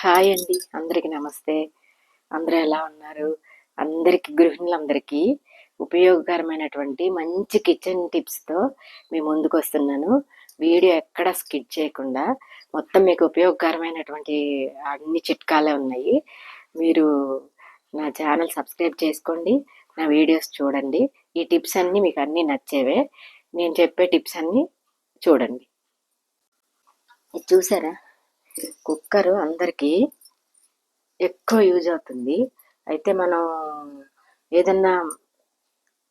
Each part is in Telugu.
హాయ్ అండి. అందరికీ నమస్తే. అందరూ ఎలా ఉన్నారు? అందరికి గృహిణులందరికీ ఉపయోగకరమైనటువంటి మంచి కిచెన్ టిప్స్తో మీ ముందుకు వస్తున్నాను వీడియో ఎక్కడ స్కిప్ చేయకుండా మొత్తం మీకు ఉపయోగకరమైనటువంటి అన్ని చిట్కాలే ఉన్నాయి. మీరు నా ఛానల్ సబ్స్క్రైబ్ చేసుకోండి. నా వీడియోస్ చూడండి. ఈ టిప్స్ అన్నీ మీకు అన్నీ నచ్చేవే. నేను చెప్పే టిప్స్ అన్నీ చూడండి. చూసారా? కుక్కర్ అందరికీ ఎక్కువ యూజ్ అవుతుంది. అయితే మనం ఏదన్నా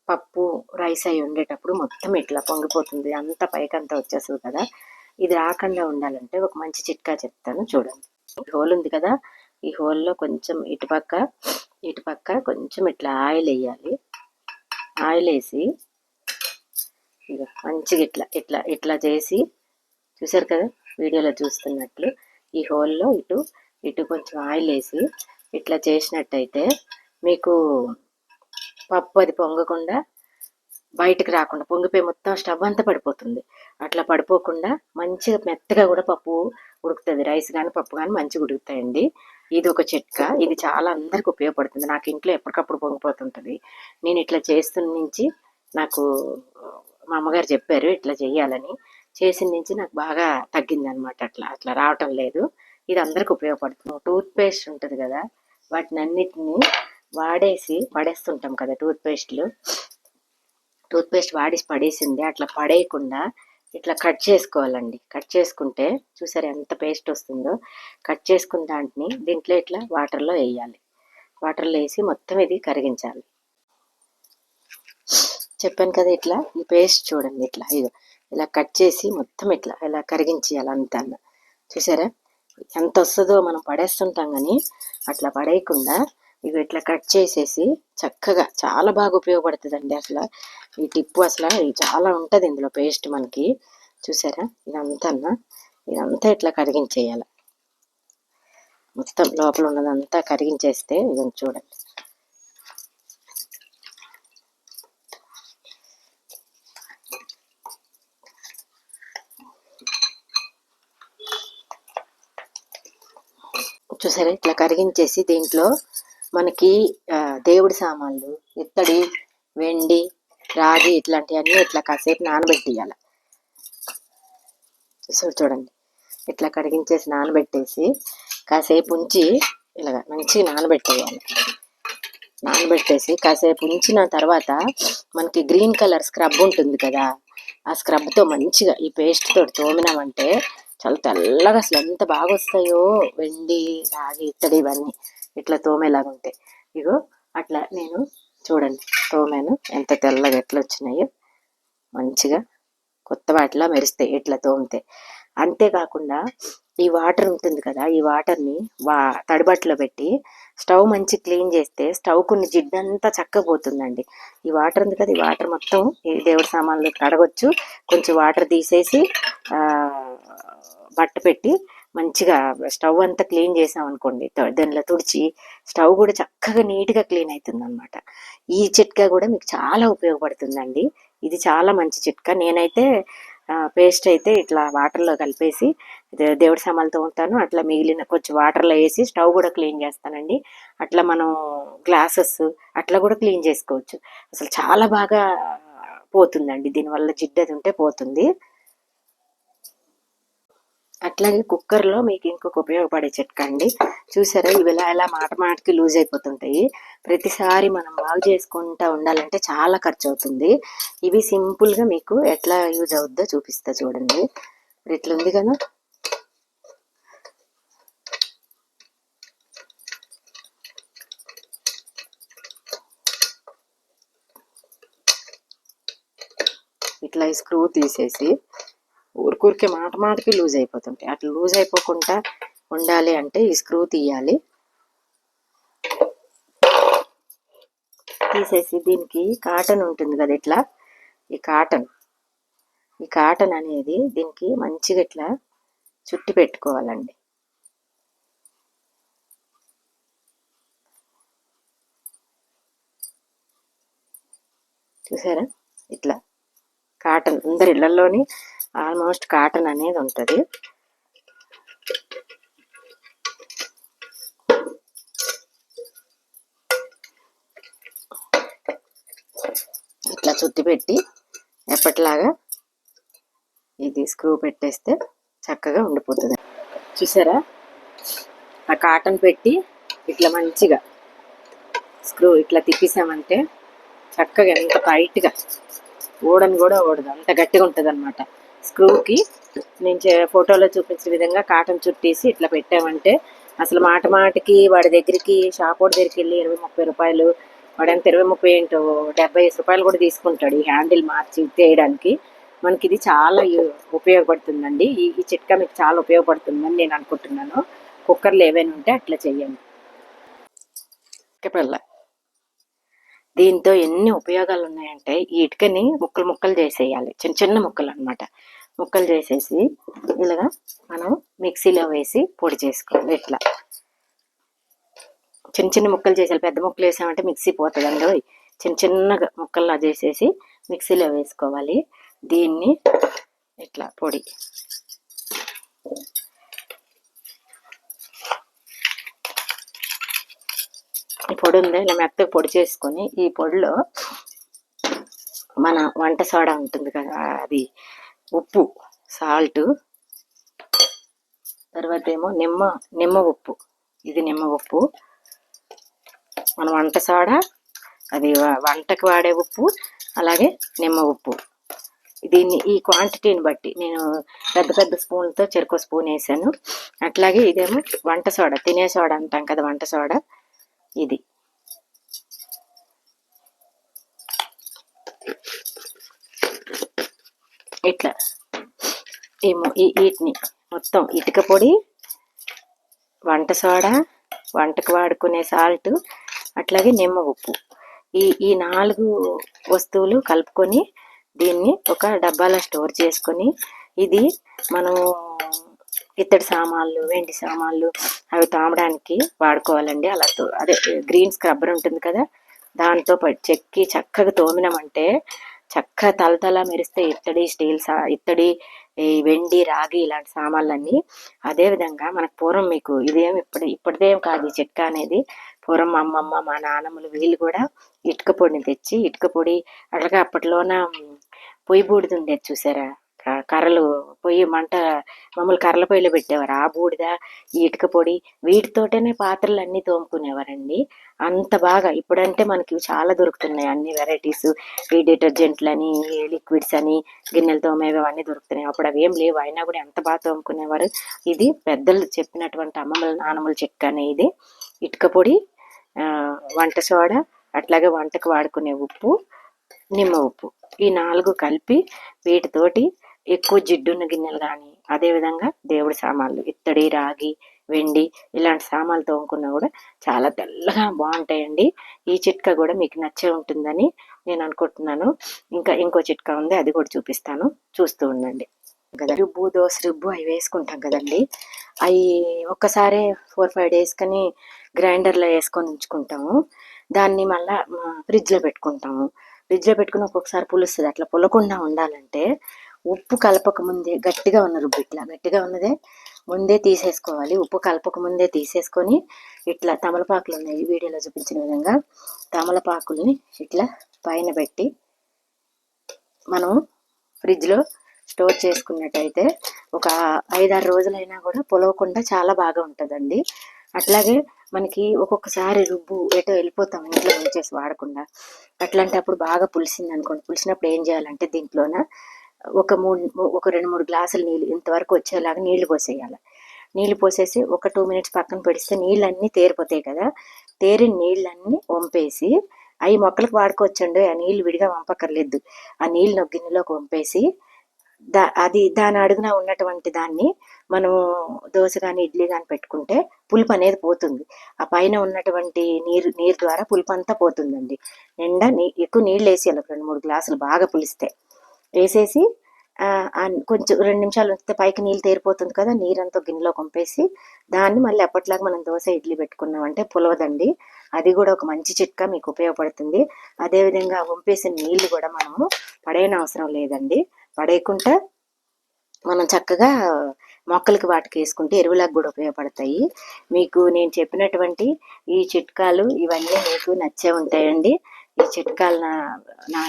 పప్పు రైస్ అయి ఉండేటప్పుడు మొత్తం ఇట్లా పొంగిపోతుంది. అంత పైకంతా వచ్చేస్తుంది కదా. ఇది రాకుండా ఉండాలంటే ఒక మంచి చిట్కా చెప్తాను చూడండి. ఈ హోల్ ఉంది కదా. ఈ హోల్లో కొంచెం ఇటుపక్క ఇటుపక్క కొంచెం ఇట్లా ఆయిల్ వేయాలి. ఆయిల్ వేసి ఇక మంచిగా ఇట్లా ఇట్లా ఇట్లా చేసి చూసారు కదా? వీడియోలో చూస్తున్నట్లు. ఈ హోల్లో ఇటు ఇటు కొంచెం ఆయిల్ వేసి ఇట్లా చేసినట్టయితే మీకు పప్పు అది పొంగకుండా బయటకు రాకుండా పొంగిపోయి మొత్తం స్టవ్ అంతా పడిపోతుంది. అట్లా పడిపోకుండా మంచిగా మెత్తగా కూడా పప్పు ఉడుకుతుంది. రైస్ కానీ పప్పు కానీ మంచిగా ఉడుకుతాయండి. ఇది ఒక చిట్కా? ఇది చాలా అందరికి ఉపయోగపడుతుంది. నాకు ఇంట్లో ఎప్పటికప్పుడు పొంగిపోతుంటుంది. నేను ఇట్లా చేస్తున్న నుంచి నాకు మా అమ్మగారు చెప్పారు ఇట్లా చేయాలని చేసిన నుంచి నాకు బాగా తగ్గింది అనమాట అట్లా అట్లా రావటం లేదు. ఇది అందరికి ఉపయోగపడుతుంది. టూత్ పేస్ట్ ఉంటుంది కదా వాటిని అన్నిటిని వాడేసి పడేస్తుంటాం కదా టూత్ పేస్ట్లు టూత్ పేస్ట్ వాడేసి పడేసింది అట్లా పడేయకుండా ఇట్లా కట్ చేసుకోవాలండి. కట్ చేసుకుంటే చూసారు ఎంత పేస్ట్ వస్తుందో? కట్ చేసుకున్న దాంట్ని దీంట్లో ఇట్లా వాటర్లో వేయాలి. వాటర్లో వేసి మొత్తం ఇది కరిగించాలి. చెప్పాను కదా ఇట్లా ఈ పేస్ట్ చూడండి ఇట్లా ఇదో ఇలా కట్ చేసి మొత్తం ఇట్లా ఇలా కరిగించేయాలి అంతా చూసారా? ఎంత వస్తుందో మనం పడేస్తుంటాం కానీ అట్లా పడేయకుండా ఇవి ఇట్లా కట్ చేసేసి చక్కగా చాలా బాగా ఉపయోగపడుతుందండి అసలు. ఈ టిప్పు అసలు ఇది చాలా ఉంటుంది ఇందులో పేస్ట్ మనకి. చూసారా? ఇదంతా ఇదంతా ఇట్లా కరిగించేయాలి. మొత్తం లోపల ఉన్నదంతా కరిగించేస్తే ఇదని చూడండి. సరే ఇట్లా కరిగించేసి దీంట్లో మనకి దేవుడి సామాన్లు ఇత్తడి వెండి రాగి ఇట్లాంటివన్నీ ఇట్లా కాసేపు నానబెట్టియాలి చూసారు చూడండి ఇట్లా కడిగించేసి నానబెట్టేసి కాసేపు ఉంచి ఇలాగ మంచిగా నానబెట్టేయాలి. నానబెట్టేసి కాసేపు ఉంచిన తర్వాత మనకి గ్రీన్ కలర్ స్క్రబ్ ఉంటుంది కదా ఆ స్క్రబ్తో మంచిగా ఈ పేస్ట్ తోటి తోమినామంటే చాలా తెల్లగా అసలు ఎంత బాగా వస్తాయో వెండి రాగి ఇత్తడి ఇవన్నీ. ఇట్లా తోమేలాగా ఉంటాయి ఇగో అట్లా నేను చూడండి తోమాను. ఎంత తెల్లగా ఎట్లా వచ్చినాయో. మంచిగా కొత్త వాటిలా మెరుస్తాయి ఇట్లా తోమితే. అంతేకాకుండా ఈ వాటర్ ఉంటుంది కదా ఈ వాటర్ని వా తడిబట్టలో పెట్టి స్టవ్ మంచి క్లీన్ చేస్తే స్టవ్ కొన్ని జిడ్డంతా చక్కపోతుందండి ఈ వాటర్ ఉంది కదా ఈ వాటర్ మొత్తం ఈ దేవుడి సామాన్లు కడగొచ్చు. కొంచెం వాటర్ తీసేసి బట్ట పెట్టి మంచిగా స్టవ్ అంతా క్లీన్ చేసాం అనుకోండి దానిలో తుడిచి స్టవ్ కూడా చక్కగా నీట్గా క్లీన్ అవుతుంది అనమాట ఈ చిట్కా కూడా మీకు చాలా ఉపయోగపడుతుందండి. ఇది చాలా మంచి చిట్కా. నేనైతే పేస్ట్ అయితే ఇట్లా వాటర్లో కలిపేసి దేవుడి సామాన్లతో ఉంటాను అట్లా మిగిలిన కొంచెం వాటర్లో వేసి స్టవ్ కూడా క్లీన్ చేస్తానండి. అట్లా మనం గ్లాసెస్ అట్లా కూడా క్లీన్ చేసుకోవచ్చు. అసలు చాలా బాగా పోతుందండి. దీనివల్ల జిడ్డది ఉంటే పోతుంది. అట్లాగే కుక్కర్లో మీకు ఇంకొక ఉపయోగపడే చిట్కా అండి. చూసారా? ఇవి ఇలా ఎలా మాట మాటకి లూజ్ అయిపోతుంటాయి. ప్రతిసారి మనం బాగు చేసుకుంటా ఉండాలంటే చాలా ఖర్చు అవుతుంది ఇవి సింపుల్గా మీకు ఎట్లా యూజ్ అవుద్దో చూపిస్తా చూడండి. ఇట్లా ఉంది కదా? ఇట్లా స్క్రూ తీసేసి ఊరికూరికే మాట మాటకి లూజ్ అయిపోతుంటాయి. అట్లా లూజ్ అయిపోకుండా ఉండాలి అంటే ఈ స్క్రూ తీయాలి. తీసేసి దీనికి కాటన్ ఉంటుంది కదా ఇట్లా ఈ కాటన్ ఈ కాటన్ అనేది దీనికి మంచిగా ఇట్లా చుట్టి పెట్టుకోవాలండి. చూసారా? ఇట్లా కాటన్ అందరి ఇళ్ళలోని ఆల్మోస్ట్ కాటన్ అనేది ఉంటుంది. ఇట్లా చుట్టి పెట్టి ఎప్పటిలాగా ఇది స్క్రూ పెట్టేస్తే చక్కగా ఉండిపోతుంది. చూసారా? ఆ కాటన్ పెట్టి ఇట్లా మంచిగా స్క్రూ ఇట్లా తిప్పేసామంటే చక్కగా ఎంత టైట్గా ఓడని కూడా ఓడదు అంత గట్టిగా ఉంటుంది అనమాట స్క్రూకి నేను చే- ఫోటోలో చూపించిన విధంగా కాటన్ చుట్టేసి ఇట్లా పెట్టామంటే అసలు మాట మాటికి వాడి దగ్గరికి షాప్ వాడి దగ్గరికి వెళ్ళి ఇరవై ముప్పై రూపాయలు వాడంత ఇరవై ముప్పై ఏంటో డెబ్బై ఐదు రూపాయలు కూడా తీసుకుంటాడు ఈ హ్యాండిల్ మార్చి తీయడానికి. మనకి ఇది చాలా ఉపయోగపడుతుందండి. ఈ ఈ చిట్కా మీకు చాలా ఉపయోగపడుతుందని నేను అనుకుంటున్నాను. కుక్కర్లు ఏవైనా ఉంటే అట్లా చెయ్యండి. పిల్ల దీంతో ఎన్ని ఉపయోగాలు ఉన్నాయంటే ఈ ఇటుకని ముక్కలు ముక్కలు చేసేయాలి. చిన్న చిన్న ముక్కలు అన్నమాట ముక్కలు చేసేసి ఇలాగా మనం మిక్సీలో వేసి పొడి చేసుకోవాలి ఇట్లా. చిన్న చిన్న ముక్కలు చేసేయాలి. పెద్ద ముక్కలు వేసామంటే మిక్సీ పోతుందండి చిన్న చిన్నగా ముక్కల్లా చేసేసి మిక్సీలో వేసుకోవాలి. దీన్ని ఇట్లా పొడి ఈ పొడి ఉంది ఇలా మెత్తగా పొడి చేసుకొని ఈ పొడిలో మన వంట సోడా ఉంటుంది కదా అది ఉప్పు సాల్ట్ తర్వాత ఏమో నిమ్మ నిమ్మ ఉప్పు ఇది నిమ్మ ఉప్పు. మన వంట సోడా అది వంటకు వాడే ఉప్పు అలాగే నిమ్మ ఉప్పు. దీన్ని ఈ క్వాంటిటీని బట్టి నేను పెద్ద పెద్ద స్పూన్లతో చెరుకు స్పూన్ వేసాను. అట్లాగే ఇదేమో వంట సోడా తినే సోడా అంటాం కదా వంట సోడా. ఇది. ఇట్లా ఏమో ఈ వీటిని మొత్తం ఇటుక పొడి వంట సోడా వంటకు వాడుకునే సాల్ట్ అట్లాగే నిమ్మ ఉప్పు. ఈ ఈ నాలుగు వస్తువులు కలుపుకొని దీన్ని ఒక డబ్బాలో స్టోర్ చేసుకొని ఇది మనం ఇత్తడి సామాన్లు వెండి సామాన్లు అవి తోమడానికి వాడుకోవాలండి. అలా అదే గ్రీన్ స్క్రబ్బర్ ఉంటుంది కదా దాంతో చెక్కి చక్కగా తోమినామంటే చక్కగా తలతల మెరిస్తే ఇత్తడి స్టీల్ సా ఇత్తడి ఈ వెండి రాగి ఇలాంటి సామాన్లన్నీ అదేవిధంగా మనకు పూర్వం మీకు ఇదేం ఇప్పుడు ఇప్పటిదేం కాదు ఈ చెక్క అనేది. పూర్వం మా అమ్మమ్మ మా నాన్నమ్మలు వీళ్ళు కూడా ఇటుక పొడిని తెచ్చి ఇటుక పొడి అట్లాగే అప్పట్లోన పొయ్యి బూడిద ఉండేది చూసారా? కర్రలు పొయ్యి మంట మామూలు కర్రల పొయ్యిలో పెట్టేవారు. ఆ బూడిద ఈ ఇటుక పొడి వీటితోటనే పాత్రలు అన్నీ తోముకునేవారండి. అంత బాగా ఇప్పుడంటే మనకి చాలా దొరుకుతున్నాయి. అన్ని వెరైటీస్ ఈ డిటర్జెంట్లు అని లిక్విడ్స్ అని గిన్నెలు తోమేవి అవన్నీ దొరుకుతున్నాయి. అప్పుడు అవి ఏం లేవు. అయినా కూడా ఎంత బాగా తోముకునేవారు? ఇది పెద్దలు చెప్పినటువంటి అమ్మమ్మల నానమ్మల చెక్క అనేది ఇటుక పొడి వంట సోడా అట్లాగే వంటకు వాడుకునే ఉప్పు నిమ్మ ఉప్పు. ఈ నాలుగు కలిపి వీటితోటి ఎక్కువ జిడ్డున్న గిన్నెలు కానీ అదేవిధంగా దేవుడి సామాన్లు ఇత్తడి రాగి వెండి ఇలాంటి సామాన్లు తోముకున్నా కూడా చాలా తెల్లగా బాగుంటాయండి. ఈ చిట్కా కూడా మీకు నచ్చే ఉంటుందని నేను అనుకుంటున్నాను. ఇంకా ఇంకో చిట్కా ఉంది అది కూడా చూపిస్తాను. చూస్తూ ఉండండి. కదా రుబ్బు దోశ రుబ్బు అవి వేసుకుంటాం కదండి. అవి ఒక్కసారి ఫోర్ ఫైవ్ డేస్ కానీ గ్రైండర్లో వేసుకొని ఉంచుకుంటాము. దాన్ని మళ్ళా ఫ్రిడ్జ్లో పెట్టుకుంటాము. ఫ్రిడ్జ్లో పెట్టుకుని ఒక్కొక్కసారి పులుస్తుంది. అట్లా పులకుండా ఉండాలంటే ఉప్పు కలపక ముందే గట్టిగా ఉన్న రుబ్బు ఇట్లా గట్టిగా ఉన్నదే ముందే తీసేసుకోవాలి. ఉప్పు కలపక ముందే తీసేసుకొని ఇట్లా తమలపాకులు ఉన్నాయి. వీడియోలో చూపించిన విధంగా తమలపాకుల్ని ఇట్లా పైన పెట్టి మనం ఫ్రిడ్జ్లో స్టోర్ చేసుకున్నట్టయితే ఒక ఐదారు రోజులైనా కూడా పొలవకుండా చాలా బాగా ఉంటుందండి. అట్లాగే మనకి ఒక్కొక్కసారి రుబ్బు ఎటో వెళ్ళిపోతాం ఇంట్లో ఉంచేసి వాడకుండా. అట్లాంటప్పుడు బాగా పులిసింది అనుకోండి పులిసినప్పుడు ఏం చేయాలంటే దీంట్లోన ఒక మూడు ఒక రెండు మూడు గ్లాసులు నీళ్ళు ఇంతవరకు వచ్చేలాగా నీళ్ళు పోసేయాలి. నీళ్ళు పోసేసి ఒక టూ మినిట్స్ పక్కన పెడిస్తే నీళ్ళన్నీ తేరిపోతాయి కదా. తేరిన నీళ్ళన్నీ వంపేసి అవి మొక్కలకు వాడుకోవచ్చండి. ఆ నీళ్ళు విడిగా వంపక్కర్లేదు. ఆ నీళ్ళు గిన్నెలోకి వంపేసి దా అది దాని అడుగున ఉన్నటువంటి దాన్ని మనము దోశ కానీ ఇడ్లీ కానీ పెట్టుకుంటే పులుపు అనేది పోతుంది. ఆ పైన ఉన్నటువంటి నీరు నీరు ద్వారా పులుపు అంతా పోతుందండి. నిండా నీ ఎక్కువ నీళ్ళు వేసేయాలి. ఒక రెండు మూడు గ్లాసులు బాగా పులిస్తే. వేసేసి కొంచెం రెండు నిమిషాలు ఉంచితే పైకి నీళ్ళు తేరిపోతుంది కదా నీరంతా గిన్నెలో కొంపేసి దాన్ని మళ్ళీ అప్పట్లాగా మనం దోశ ఇడ్లీ పెట్టుకున్నామంటే పులవదండి. అది కూడా ఒక మంచి చిట్కా మీకు ఉపయోగపడుతుంది. అదేవిధంగా వంపేసిన నీళ్ళు కూడా మనము పడేయన అవసరం లేదండి. పడేయకుండా మనం చక్కగా మొక్కలకి వాటికి వేసుకుంటే ఎరువులకు కూడా ఉపయోగపడతాయి. మీకు నేను చెప్పినటువంటి ఈ చిట్కాలు ఇవన్నీ మీకు నచ్చే ఉంటాయండి. ఈ చిట్కాలు నా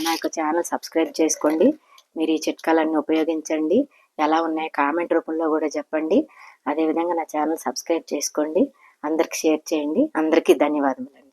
నా యొక్క ఛానల్ సబ్స్క్రైబ్ చేసుకోండి. మీరు ఈ చిట్కాలన్నీ ఉపయోగించండి. ఎలా ఉన్నాయో కామెంట్ రూపంలో కూడా చెప్పండి. అదేవిధంగా నా ఛానల్ సబ్స్క్రైబ్ చేసుకోండి. అందరికి షేర్ చేయండి. అందరికీ ధన్యవాదములు.